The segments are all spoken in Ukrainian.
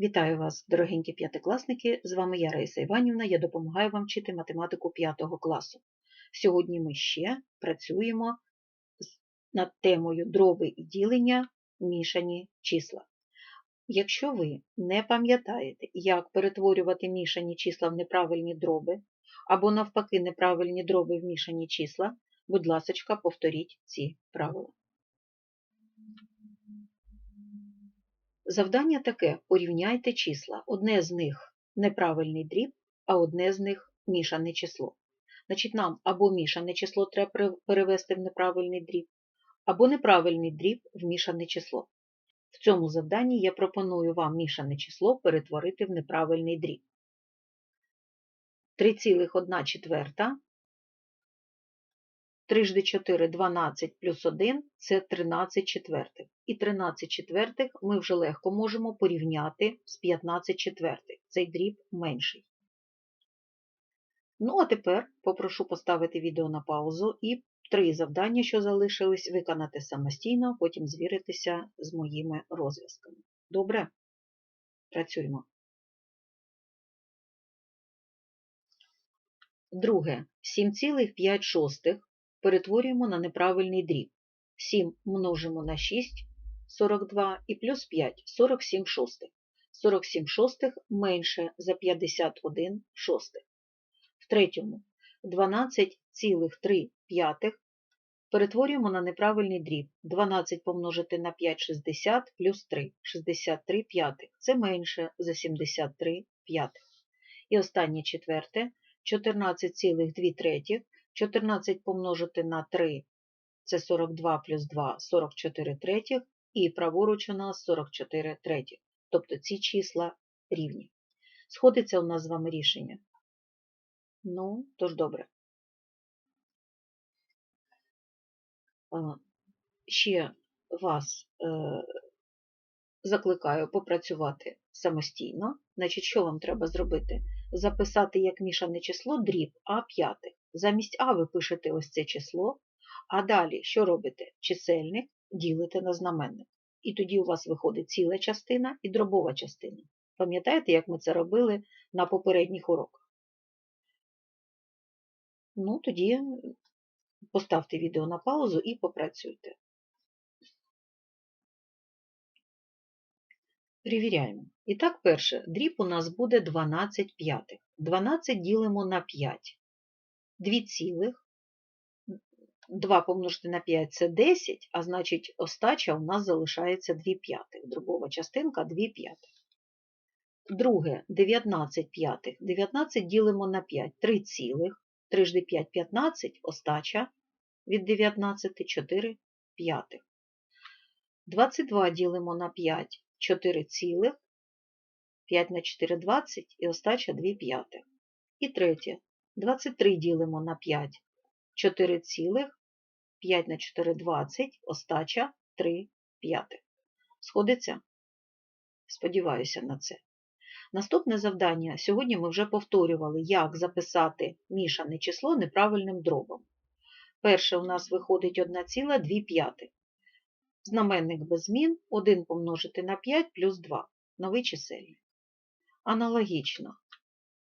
Вітаю вас, дорогенькі п'ятикласники! З вами я, Раїса Іванівна, я допомагаю вам вчити математику 5 класу. Сьогодні ми ще працюємо над темою дроби і ділення мішані числа. Якщо ви не пам'ятаєте, як перетворювати мішані числа в неправильні дроби, або навпаки неправильні дроби в мішані числа, будь ласочка, повторіть ці правила. Завдання таке: порівняйте числа. Одне з них неправильний дріб, а одне з них мішане число. Значить, нам або мішане число треба перевести в неправильний дріб, або неправильний дріб в мішане число. В цьому завданні я пропоную вам мішане число перетворити в неправильний дріб. 3,1 четверта. 3 жди 4 – 12 плюс 1 – це 13 четвертих. І 13 четвертих ми вже легко можемо порівняти з 15 четвертих. Цей дріб менший. Ну, а тепер попрошу поставити відео на паузу і три завдання, що залишились, виконати самостійно, потім звіритися з моїми розв'язками. Добре? Працюємо. Друге. 7,5 перетворюємо на неправильний дріб. 7 множимо на 6 – 42 і плюс 5 – 47 шостих. 47 шостих менше за 51 шостих. В третьому 12,3 п'ятих перетворюємо на неправильний дріб. 12 помножити на 5 – 60 плюс 3 – 63 п'ятих. Це менше за 73 п'ятих. І останнє четверте 14,2 третіх. 14 помножити на 3 – це 42 плюс 2 – 44 третіх. І праворуч у нас 44 третіх. Тобто ці числа рівні. Сходиться у нас з вами рішення? Ну, тож добре. Ще вас е, закликаю попрацювати самостійно. Значить, що вам треба зробити? Записати як мішане число дріб А п'ятих. Замість А ви пишете ось це число, а далі що робите? Чисельник ділите на знаменник. І тоді у вас виходить ціла частина і дробова частина. Пам'ятаєте, як ми це робили на попередніх уроках? Ну, тоді поставте відео на паузу і попрацюйте. Перевіряємо. І так, перше, дріб у нас буде 12 п'ятих. 12 ділимо на 5. 2 цілих. 2 помножити на 5 – це 10, а значить остача у нас залишається 2 п'ятих. Дробова частинка 2 п'ятих. Друге, 19 п'ятих. 19 ділимо на 5. 3 цілих. 3 жди 5 – 15, остача від 19 – 4 п'ятих. 22 ділимо на 5 – 4 цілих. 5 на 4 – 20 і остача 2 п'ятих. І третє. 23 ділимо на 5 – 4 цілих. 5 на 4 – 20, остача 3 п'ятих. Сходиться? Сподіваюся на це. Наступне завдання. Сьогодні ми вже повторювали, як записати мішане число неправильним дробом. Перше у нас виходить 1,2. Знаменник без змін 1 помножити на 5 плюс 2. Новий чисельник. Аналогічно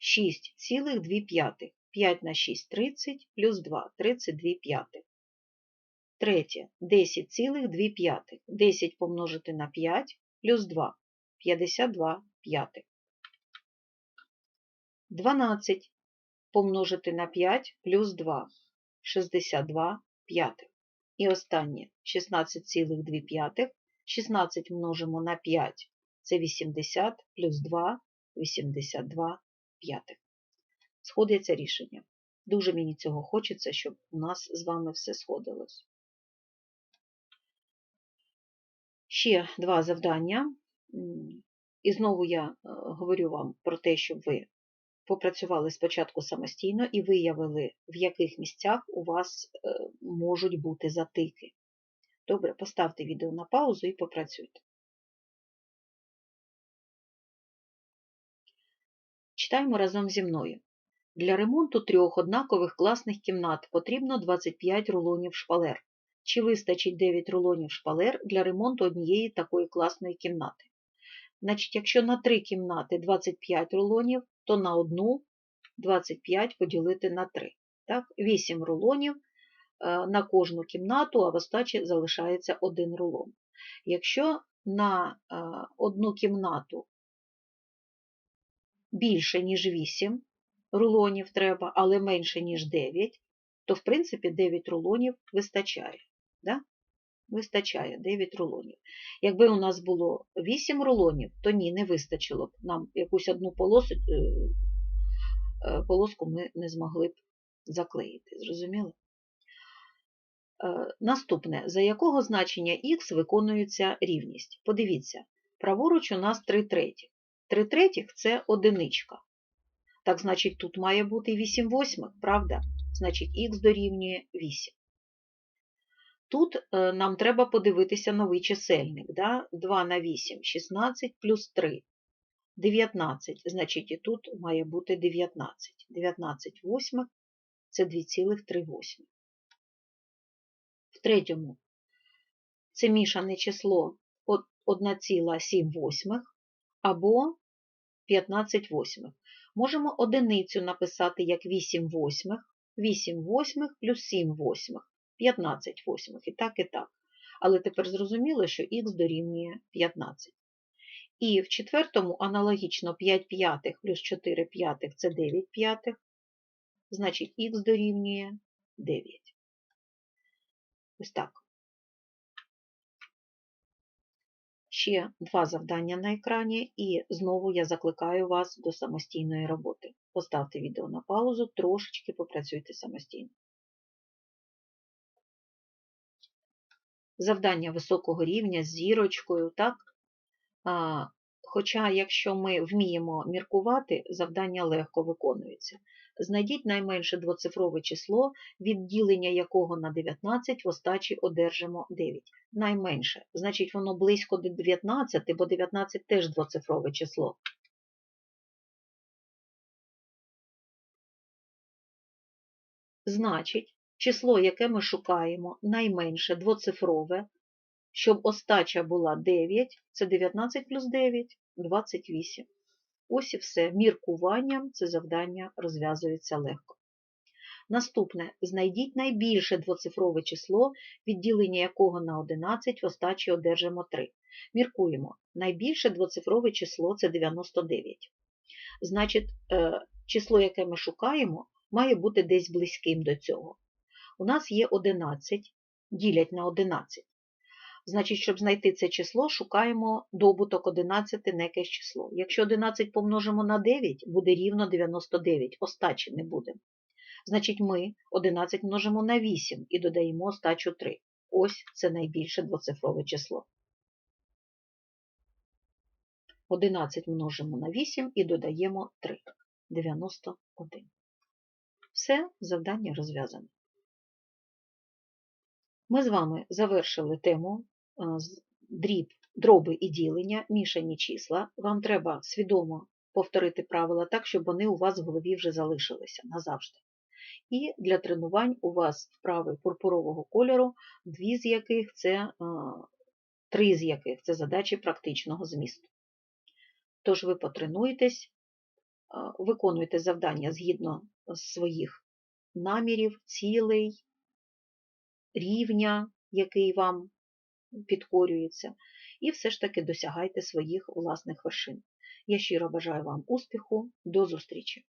6,2. 5 на 6 – 30 плюс 2 – 32 п'ятих. Третє 10,2. 10 помножити на 5 плюс 2 – 52 п'ятих. 12 помножити на 5 плюс 2 – 62 п'ятих. І останнє 16,2. 16 множимо на 5 – це 80 плюс 2 – 82 п'ятих. Сходиться рішення. Дуже мені цього хочеться, щоб у нас з вами все сходилось. Ще два завдання. І знову я е, говорю вам про те, щоб ви попрацювали спочатку самостійно і виявили, в яких місцях у вас е, можуть бути затики. Добре, поставте відео на паузу і попрацюйте. Читаємо разом зі мною. Для ремонту трьох однакових класних кімнат потрібно 25 рулонів шпалер. Чи вистачить 9 рулонів шпалер для ремонту однієї такої класної кімнати? Значить, якщо на 3 кімнати 25 рулонів, то на одну 25 поділити на 3. Так? 8 рулонів е, на кожну кімнату, а в остачі залишається один рулон. Якщо на е, одну кімнату більше, ніж 8 рулонів треба, але менше, ніж 9, то, в принципі, 9 рулонів вистачає. Да? Вистачає 9 рулонів. Якби у нас було 8 рулонів, то ні, не вистачило б. Нам якусь одну полосу, е, полоску ми не змогли б заклеїти. Зрозуміло? Е, наступне, за якого значення х виконується рівність? Подивіться, праворуч у нас 3 третіх. 3 третіх – це одиничка. Так, значить, тут має бути 8 восьмих, правда? Значить, х дорівнює 8. Тут е, нам треба подивитися новий чисельник. Да? 2 на 8 – 16 плюс 3 – 19. Значить, і тут має бути 19. 19 восьмих – це 2,3 восьмих. В третьому це мішане число 1,7 восьмих або 15 восьмих. Можемо одиницю написати як 8 восьмих, 8 восьмих плюс 7 восьмих, 15 восьмих, і так, і так. Але тепер зрозуміло, що х дорівнює 15. І в четвертому аналогічно 5 п'ятих плюс 4 п'ятих – це 9 п'ятих, значить х дорівнює 9. Ось так. Ще два завдання на екрані, і знову я закликаю вас до самостійної роботи. Поставте відео на паузу, трошечки попрацюйте самостійно. Завдання високого рівня з зірочкою, так? А, Хоча, якщо ми вміємо міркувати, завдання легко виконується. Знайдіть найменше двоцифрове число, відділення якого на 19 в остачі одержимо 9. Найменше. Значить, воно близько до 19, бо 19 теж двоцифрове число. Значить, число, яке ми шукаємо, найменше двоцифрове, щоб остача була 9, це 19 плюс 9 28. Ось і все. Міркуванням це завдання розв'язується легко. Наступне. Знайдіть найбільше двоцифрове число, відділення якого на 11 в остачі одержимо 3. Міркуємо. Найбільше двоцифрове число це 99. Значить, е, число, яке ми шукаємо, має бути десь близьким до цього. У нас є 11, ділять на 11. Значить, щоб знайти це число, шукаємо добуток 11 на якесь число. Якщо 11 помножимо на 9, буде рівно 99, остачі не буде. Значить, ми 11 множимо на 8 і додаємо остачу 3. Ось це найбільше двоцифрове число. 11 множимо на 8 і додаємо 3. 91. Все, завдання розв'язане. Ми з вами завершили тему дріб, дроби і ділення, мішані числа. Вам треба свідомо повторити правила так, щоб вони у вас в голові вже залишилися назавжди. І для тренувань у вас вправи пурпурового кольору, дві з яких це, три з яких це задачі практичного змісту. Тож ви потренуєтесь, виконуйте завдання згідно своїх намірів, цілей, рівня, який вам підкорюється, і все ж таки досягайте своїх власних вершин. Я щиро бажаю вам успіху, до зустрічі!